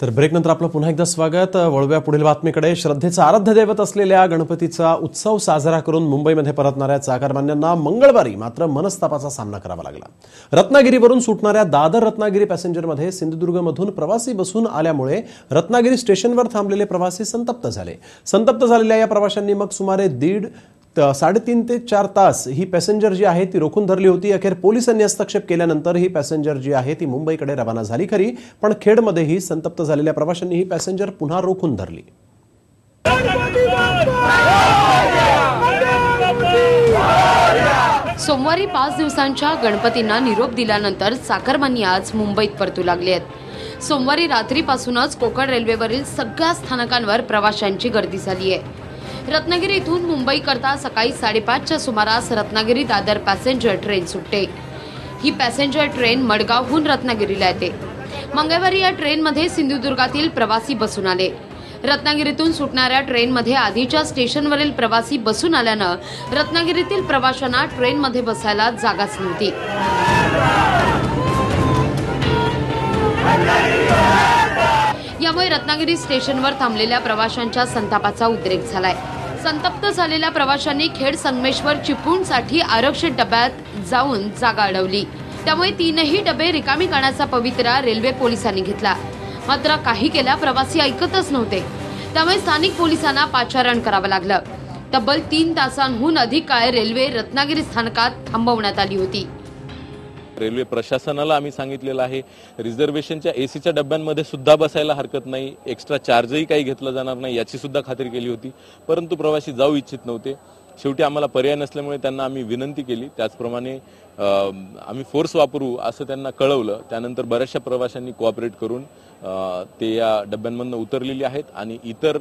तर ब्रेकनंतर आपलं पुन्हा एकदा स्वागत. वळव्या पुढील बातमीकडे श्रद्धेचं आराध्य दैवत असलेल्या गणपतीचा उत्सव साजरा करून मुंबईमध्ये परतणाऱ्या चाकरमान्यांना मंगळवारी मात्र मनस्तापाचा सामना करावा लागला. रत्नागिरीवरून सुटणाऱ्या दादर रत्नागिरी पॅसेंजरमध्ये सिंधुदुर्गमधून प्रवासी बसून आल्यामुळे रत्नागिरी स्टेशनवर थांबलेले प्रवासी संतप्त झाले. संतप्त झालेल्या या प्रवाशांनी मग सुमारे दीड साडेतीन ते चार तास ही पॅसेंजर जी आहे ती रोखून धरली होती. अखेर पोलिसांनी हस्तक्षेप केल्यानंतर ही पॅसेंजर जी आहे ती मुंबईकडे रवाना झाली खरी पण खेडमध्येही संतप्त झालेल्या प्रवाशांनी ही पॅसेंजर पुन्हा रोखून धरली. सोमवारी पाच दिवसांच्या गणपतींना निरोप दिल्यानंतर चाकरमानी आज मुंबईत परतू लागले आहेत. सोमवारी रात्रीपासूनच कोकण रेल्वेवरील सगळ्या स्थानकांवर प्रवाशांची गर्दी झाली आहे. रत्नागिरी इथून मुंबईकरता सकाळी साडेपाचच्या सुमारास रत्नागिरी दादर पॅसेंजर ट्रेन सुटते. ही पॅसेंजर ट्रेन मडगावहून रत्नागिरीला येते. मंगळवारी या ट्रेनमध्ये सिंधुदुर्गातील प्रवासी बसून आले. रत्नागिरीतून सुटणाऱ्या ट्रेनमध्ये आधीच्या स्टेशनवरील प्रवासी बसून आल्यानं रत्नागिरीतील प्रवाशांना ट्रेनमध्ये बसायला जागाच नव्हती. त्यामुळे रत्नागिरी स्टेशनवर थांबलेल्या प्रवाशांच्या संतापाचा उद्रेक झालाय. संतप्त झालेल्या प्रवाशांनी खेड संगमेश्वर चिपळूणसाठी आरक्षित डब्यात जाऊन जागा अडवली. त्यामुळे तीनही डबे रिकामी करण्याचा पवित्रा रेल्वे पोलिसांनी घेतला. मात्र काही केल्या प्रवासी ऐकतच नव्हते. त्यामुळे स्थानिक पोलिसांना पाचारण करावं लागलं. तब्बल तीन तासांहून अधिक काळ रेल्वे रत्नागिरी स्थानकात थांबवण्यात आली होती. रेल्वे प्रशासनाला आम्ही सांगितलेलं आहे. रिझर्वेशनच्या एसीच्या डब्यांमध्ये सुद्धा बसायला हरकत नाही. एक्स्ट्रा चार्जही काही घेतला जाणार नाही याची सुद्धा खात्री केली होती. परंतु प्रवासी जाऊ इच्छित नव्हते. शेवटी आम्हाला पर्याय नसल्यामुळे त्यांना आम्ही विनंती केली. त्याचप्रमाणे आम्ही फोर्स वापरू असं त्यांना कळवलं. त्यानंतर बऱ्याचशा प्रवाशांनी कोऑपरेट करून ते या डब्यांमधनं उतरलेली आहेत आणि इतर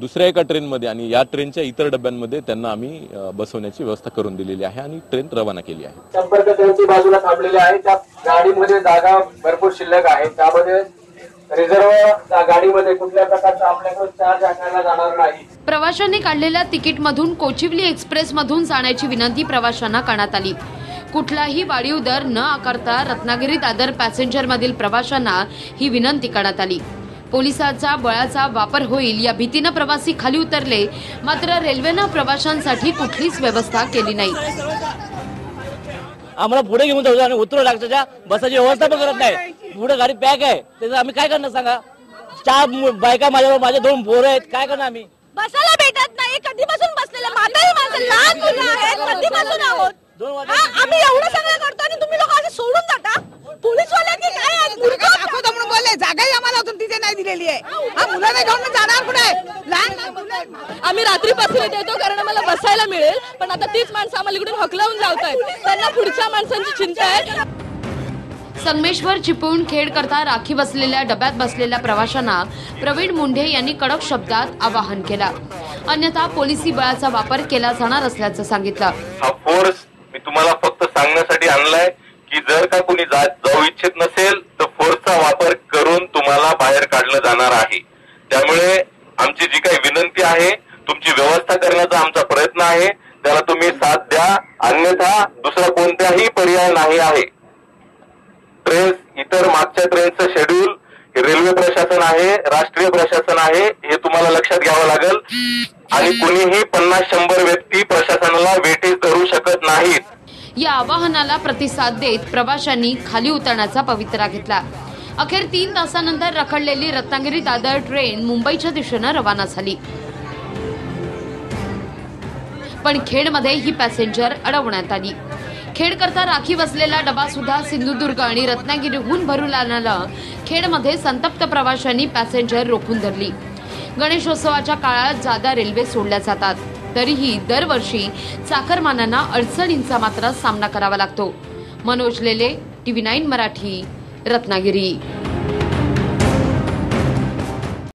दुसऱ्या एका ट्रेनमध्ये आणि या ट्रेनच्या इतर डब्यांमध्ये त्यांना आम्ही बसवण्याची व्यवस्था करून दिलेली आहे आणि ट्रेन रवाना केली आहे. संपर्क ट्रेनची बाजूला थांबलेले आहे. त्या गाडीमध्ये जागा भरपूर शिल्लक आहे. त्यामध्ये रिझर्व गाडीमध्ये कुठल्या प्रकारचा आपल्याकडे चार्ज आकारला जाणार नाही. प्रवाशांनी काढलेल्या तिकीटमधून कोचिवली एक्सप्रेसमधून जाण्याची विनंती प्रवाशांना करण्यात आली. कुठलाही वाढीव दर न आकारता रत्नागिरी दादर पॅसेंजरमधील प्रवाशांना ही विनंती करण्यात आली. पोलिसांचा बळाचा वापर होईल या भीतीनं प्रवासी खाली उतरले मात्र रेल्वेनं प्रवाशांसाठी कुठलीच व्यवस्था केली नाही. आम्हाला पुढे घेऊन जाऊ आणि उतरू लागच्या बसाची व्यवस्था पण करत नाही. पुढे गाडी पॅक आहे. त्याचं आम्ही काय करणार सांगा? चार बायका माझ्यावर माझे दोन पोरं आहेत. काय करणार आम्ही? बसायला भेटत नाही कधीपासून बसलेलं म्हातारी माणसं लहान मुलं आहेत कधीपासून आहोत दोन वर्ष- हा, आम्ही एवढं सगळं करतो आणि तुम्ही लोक असे सोडून जाता पोलीस वाले की काय आहेत? मूर्ख आहात का? दाखवतो म्हणून बोलले जागाही आम्हाला अजून तिथे नाही दिलेली आहे हा मुलांना घेऊन मी जाणार कुठे लहान आहेत. आम्ही रात्रीपासून येतो कारण आम्हाला बसायला मिळेल पण आता तीच माणसं आम्हाला इकडून हकलावून लावतायत. त्यांना पुढच्या माणसांची चिंता आहे. संगमेश्वर चिपळूण खेड करता राखी बसलेल्या डब्यात बसलेल्या प्रवाशांना प्रवीण मुंढे यांनी कडक शब्दात आवाहन केला. अन्यथा पोलिसी बळाचा वापर केला जाणार असल्याचं सांगितलं. हा फोर्स मी तुम्हाला फक्त सांगण्यासाठी आणलाय की जर का कोणी जाऊ इच्छित नसेल तर फोर्सचा वापर करून तुम्हाला बाहेर काढलं जाणार आहे. आमची जी काही विनंती आहे तुमची व्यवस्था करण्याचा आमचा प्रयत्न आहे. त्याला तुम्ही साथ द्या. अन्यथा दुसरा कोणताही पर्याय नाही आहे. ट्रेन्स इतर मागच्या ट्रेनचं शेड्यूल रेल्वे प्रशासन आहे राष्ट्रीय प्रशासन आहे हे तुम्हाला लक्षात घ्यावं लागेल. आणि कुणीही पन्नास शंभर व्यक्ती प्रशासनाला वेठीस धरू शकत नाहीत. या आवाहनाला प्रतिसाद देत प्रवाशांनी खाली उतरण्याचा पवित्रा घेतला. अखेर तीन तासानंतर रखडलेली रत्नागिरी दादर ट्रेन मुंबईच्या दिशेनं रवाना झाली. पण खेडमध्ये ही पॅसेंजर अडवण्यात आली. खेड करता राखी डबा सुद्धा सिंधुदुर्ग आणि रत्नागिरीहून भरून आल्यानं खेडमध्ये संतप्त प्रवाशांनी पॅसेंजर रोखून धरली. गणेशोत्सवाच्या काळात जादा रेल्वे सोडल्या जातात. तरीही दरवर्षी चाकरमानांना अडचणींचा मात्र सामना करावा लागतो. Manoj Lele TV nine Marathi. Ratnagiri.